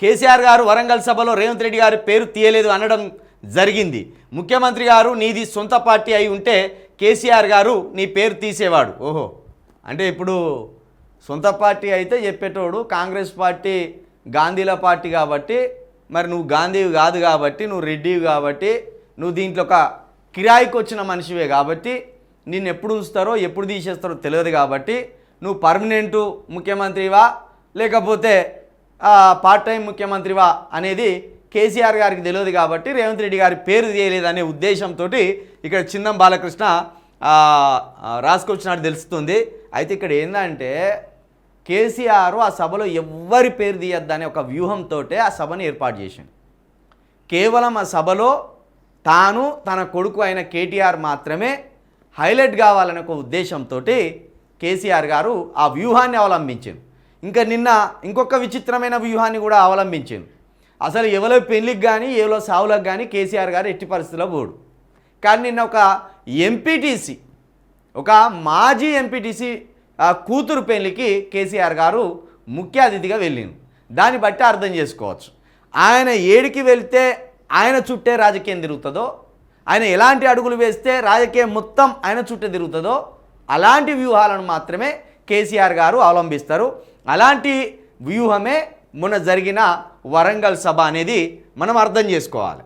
కేసీఆర్ గారు వరంగల్ సభలో రేవంత్ రెడ్డి గారి పేరు తీయలేదు అనడం జరిగింది. ముఖ్యమంత్రి గారు నీది సొంత పార్టీ అయి ఉంటే కేసీఆర్ గారు నీ పేరు తీసేవాడు. ఓహో. అంటే ఇప్పుడు సొంత పార్టీ అయితే చెప్పేటోడు కాంగ్రెస్ పార్టీ గాంధీల పార్టీ కాబట్టి మరి నువ్వు గాంధీవి కాదు కాబట్టి నువ్వు రెడ్డివి కాబట్టి నువ్వు దీంట్లో ఒక కిరాయికి వచ్చిన మనిషివే కాబట్టి నిన్ను ఎప్పుడు ఉంచుతారో ఎప్పుడు తీసేస్తారో తెలియదు కాబట్టి నువ్వు పర్మనెంటు ముఖ్యమంత్రివా? లేకపోతే పార్ట్ టైం ముఖ్యమంత్రివా అనేది కేసీఆర్ గారికి తెలియదు కాబట్టి రేవంత్ రెడ్డి గారి పేరు తీయలేదనే ఉద్దేశంతో ఇక్కడ చిన్నం బాలకృష్ణ రాసుకొచ్చినట్టు తెలుస్తుంది. అయితే ఇక్కడ ఏంటంటే కేసీఆర్ ఆ సభలో ఎవ్వరి పేరు తీయొద్దనే ఒక వ్యూహంతో ఆ సభను ఏర్పాటు చేసింది కేవలం ఆ సభలో తాను తన కొడుకు అయిన కేటీఆర్ మాత్రమే హైలైట్ కావాలనే ఒక ఉద్దేశంతో కేసీఆర్ గారు ఆ వ్యూహాన్ని అవలంబించారు ఇంకా నిన్న ఇంకొక విచిత్రమైన వ్యూహాన్ని కూడా అవలంబించింది అసలు ఎవరో పెళ్ళికి కానీ ఎవరో సావులకు కానీ కేసీఆర్ గారు ఎట్టి పరిస్థితిలో పోడు. కానీ నిన్న ఒక ఎంపీటీసీ ఒక మాజీ ఎంపీటీసీ కూతురు పెళ్ళికి కేసీఆర్ గారు ముఖ్య అతిథిగా వెళ్ళింది దాన్ని బట్టి అర్థం చేసుకోవచ్చు. ఆయన ఏడికి వెళ్తే ఆయన చుట్టే రాజకీయం తిరుగుతుందో ఆయన ఎలాంటి అడుగులు వేస్తే రాజకీయం మొత్తం ఆయన చుట్టే తిరుగుతుందో అలాంటి వ్యూహాలను మాత్రమే కేసీఆర్ గారు అవలంబిస్తారు. అలాంటి వ్యూహమే మొన్న జరిగిన వరంగల్ సభ అనేది మనం అర్థం చేసుకోవాలి.